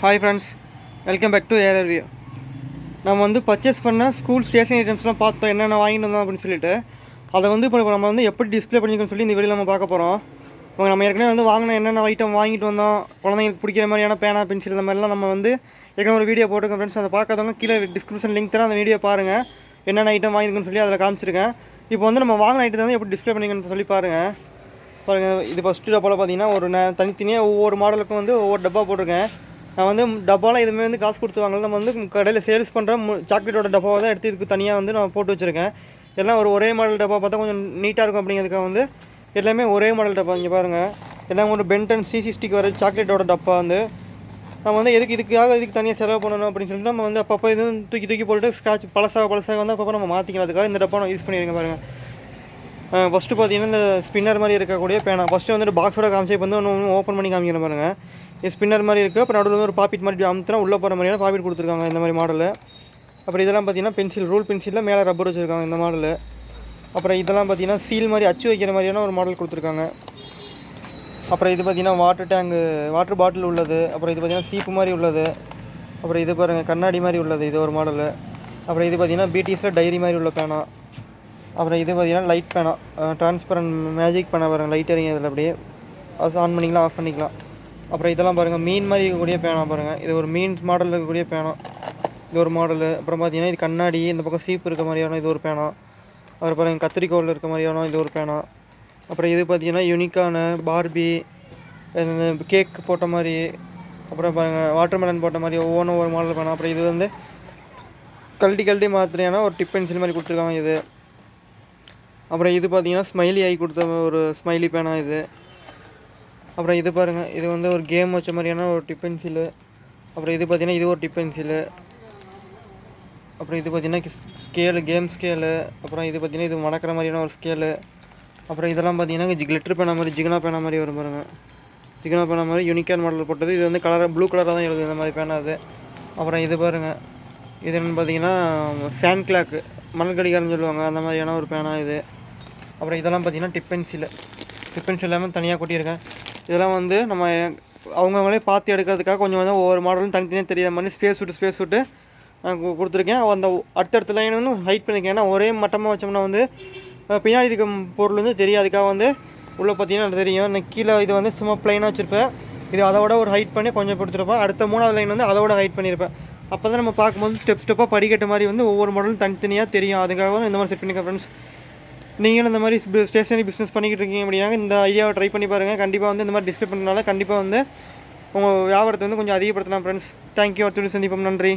Hi friends welcome back to air view நம்ம வந்து purchase பண்ண ஸ்கூல் ஸ்டேஷனரி ஐட்டம்ஸ்லாம் பார்த்தோம் என்னென்ன வாங்கிட்டு வந்தோம் அப்படின்னு சொல்லிட்டு. அதை வந்து இப்போ நம்ம வந்து எப்படி டிஸ்ப்ளே பண்ணிக்கணும்னு சொல்லி இந்த வீடியோ நம்ம பார்க்க போகிறோம் இப்போ நம்ம ஏற்கனவே வந்து வாங்கின என்னென்ன ஐட்டம் வாங்கிட்டு வந்தோம் குழந்தைங்களுக்கு பிடிக்கிற மாதிரியான பேனா பென்சில் இந்த மாதிரிலாம் நம்ம வந்து ஏற்கனவே ஒரு வீடியோ போட்டிருக்கோம் ஃப்ரெண்ட்ஸ் அதை பார்க்காதவங்க கீழே டிஸ்கிரிப்ஷன் லிங்க் தரேன் அந்த வீடியோ பாருங்கள் என்னென்ன ஐட்டம் வாங்கிருக்குன்னு சொல்லி அதில் காமிச்சிருக்கேன். இப்போ வந்து நம்ம வாங்கின ஐட்டத்தை வந்து எப்படி டிஸ்ப்ளே பண்ணிக்கணும்னு சொல்லி பாருங்கள் பாருங்கள் இது ஃபஸ்ட்டு டப்பாவில் பார்த்தீங்கன்னா ஒரு ந தனித்தனியாக ஒவ்வொரு மாடலுக்கும் வந்து ஒவ்வொரு டப்பா போட்டிருக்கேன். நான் வந்து டப்பாலாம் எதுவுமே வந்து காசு கொடுத்து வாங்கல. நம்ம வந்து கடையில் சேல்ஸ் பண்ணுற சாக்லேட்டோட டப்பாவை தான் எடுத்து இதுக்கு தனியாக வந்து நான் போட்டு வச்சுருக்கேன். எல்லாம் ஒரு ஒரே மாடல் டப்பா பார்த்தா கொஞ்சம் நீட்டாக இருக்கும் அப்படிங்கிறதுக்காக வந்து எல்லாமே ஒரே மாடல் டப்பா. இங்கே பாருங்கள் எல்லாம் ஒரு பென்டன் சிசி ஸ்டிக் வர சாக்லேட்டோட டப்பா வந்து நம்ம வந்து எதுக்கு இதுக்காக இதுக்கு தனியாக செலவு பண்ணணும் அப்படின்னு சொல்லிட்டு நம்ம வந்து அப்பப்போ இதுவும் தூக்கி தூக்கி போட்டு ஸ்க்ராட்ச் பழசாக பழசாக வந்து அப்பப்போ நம்ம மாற்றிக்கலாம் அதுக்காக இந்த டப்பா நம்ம யூஸ் பண்ணியிருக்கேன் பாருங்கள் ஃபஸ்ட்டு பார்த்தீங்கன்னா இந்த ஸ்பின்னர் மாதிரி இருக்கக்கூடிய பேனா. ஃபஸ்ட்டு வந்துட்டு பாக்ஸோட காமிச்சு இப்போ வந்து ஒன்று ஓப்பன் பண்ணி காமிக்கிறேன் பாருங்கள் ஸ்பின்னர் மாதிரி இருக்குது அப்புறம் நடுவில் வந்து ஒரு பாப்பிட் மாதிரி அமுத்தினா உள்ளே போகிற மாதிரியான பாப்பிட் கொடுத்துருக்காங்க இந்த மாதிரி மாடலில் அப்புறம் இதெல்லாம் பார்த்தீங்கன்னா பென்சில் ரூல் பென்சிலில் மேலே ரப்பர் வச்சுருக்காங்க இந்த மாடலு அப்புறம் இதெல்லாம் பார்த்தீங்கன்னா சீல் மாதிரி அச்சு வைக்கிற மாதிரியான ஒரு மாடல் கொடுத்துருக்காங்க. அப்புறம் இது பார்த்தீங்கன்னா வாட்டர் டேங்கு வாட்டர் பாட்டில் உள்ளது. அப்புறம் இது பார்த்தீங்கன்னா சீப்பு மாதிரி உள்ளது. அப்புறம் இது பாருங்கள் கண்ணாடி மாதிரி உள்ளது இது ஒரு மாடலு அப்புறம் இது பார்த்தீங்கன்னா பிடிஎஸில் டைரி மாதிரி உள்ள பேனா. அப்புறம் இது பார்த்தீங்கன்னா லைட் பேனா. ட்ரான்ஸ்பரண்ட் மேஜிக் பேனா பாருங்கள் லைட் எறிங்க அதில் அப்படியே ஆன் பண்ணிக்கலாம் ஆஃப் பண்ணிக்கலாம். அப்புறம் இதெல்லாம் பாருங்கள் மீன் மாதிரி இருக்கக்கூடிய பேனா பாருங்கள் இது ஒரு மீன் மாடலில் இருக்கக்கூடிய பேனா. இது ஒரு மாடலு அப்புறம் பார்த்தீங்கன்னா இது கண்ணாடி இந்த பக்கம் சீப்பு இருக்க மாதிரியான இது ஒரு பேனா. அப்புறம் பாருங்கள் கத்திரிக்கோல் இருக்க மாதிரியான இது ஒரு பேனா. அப்புறம் இது பார்த்தீங்கன்னா யூனிக்கான பார்பி கேக் போட்ட மாதிரி. அப்புறம் பாருங்கள் வாட்டர்மெலன் போட்ட மாதிரி ஒவ்வொன்றும் ஒரு மாடல் பேனா. அப்புறம் இது வந்து கல்டி கல்டி மாத்திரையான ஒரு டிப் பென்சில் மாதிரி கொடுத்துருக்காங்க இது. அப்புறம் இது பார்த்தீங்கன்னா ஸ்மைலி ஆகி கொடுத்த ஒரு ஸ்மைலி பேனா இது. அப்புறம் இது பாருங்கள் இது வந்து ஒரு கேம் வச்ச மாதிரியான ஒரு டிபென்சிலு அப்புறம் இது பார்த்தீங்கன்னா இது ஒரு டிபென்சிலு அப்புறம் இது பார்த்தீங்கன்னா ஸ்கேலு கேம் ஸ்கேலு அப்புறம் இது பார்த்திங்கன்னா இது மணக்கிற மாதிரியான ஒரு ஸ்கேலு அப்புறம் இதெல்லாம் பார்த்தீங்கன்னா கிளிட்டர் பேனா மாதிரி ஜிகனா பேனா மாதிரி வரும் பாருங்க. ஜிகனா பேனா மாதிரி யூனிக்கான் மாடல் போட்டது. இது வந்து கலராக ப்ளூ கலராக தான் எழுது இந்த மாதிரி பேனா அது. அப்புறம் இது பாருங்கள் இது என்னென்னு பார்த்தீங்கன்னா சேண்ட் கிளாக்கு மணல் கடிகாரம்னு சொல்லுவாங்க. அந்த மாதிரியான ஒரு பேனா இது. அப்புறம் இதெல்லாம் பார்த்தீங்கன்னா டிப் டிப்பென்சில் டிப் பென்சில் தனியாக கொட்டியிருக்கேன். இதெல்லாம் வந்து நம்ம அவங்கவுங்களே பார்த்து எடுக்கிறதுக்காக கொஞ்சம் கொஞ்சம் ஒவ்வொரு மாடலும் தனித்தனியாக தெரியாத மாதிரி ஸ்பேஸ் விட்டு ஸ்பேஸ் விட்டு நான் கொடுத்துருக்கேன். அந்த அடுத்தடுத்த லைன் வந்து ஹைட் பண்ணியிருக்கேன் ஏன்னா ஒரே மட்டமாக வச்சோம்னா வந்து பின்னாடி இருக்க பொருள் வந்து தெரியும். அதுக்காக வந்து உள்ளே பார்த்தீங்கன்னா எனக்கு தெரியும். நான் கீழே இது வந்து சும்மா ப்ளைனாக வச்சுருப்பேன். இது அதோட ஒரு ஹைட் பண்ணி கொஞ்சம் கொடுத்துருப்பேன். அடுத்த மூணாவது லைன் வந்து அதோட ஹைட் பண்ணியிருப்பேன். அப்போ தான் நம்ம பார்க்கும்போது ஸ்டெப் ஸ்டெப்பாக படிக்கட்டு மாதிரி வந்து ஒவ்வொரு மாடலும் தனித்தனியாக தெரியும். அதுக்காக வந்து இந்த மாதிரி செட் பண்ணிக்க ஃப்ரெண்ட்ஸ் நீங்களும் இந்த மாதிரி ஸ்டேஷனரி பிஸ்னஸ் பண்ணிக்கிட்டு இருக்கீங்க அப்படின்னாங்க இந்த ஐடியாவை ட்ரை பண்ணி பாருங்கள் கண்டிப்பாக வந்து இந்த மாதிரி டிஸ்பிளே பண்ணுறதுனால கண்டிப்பாக வந்து உங்கள் வியாபாரத்தை வந்து கொஞ்சம் அதிகப்படுத்தலாம் ஃப்ரெண்ட்ஸ் தேங்க்யூ அடுத்த சந்திப்போம். நன்றி.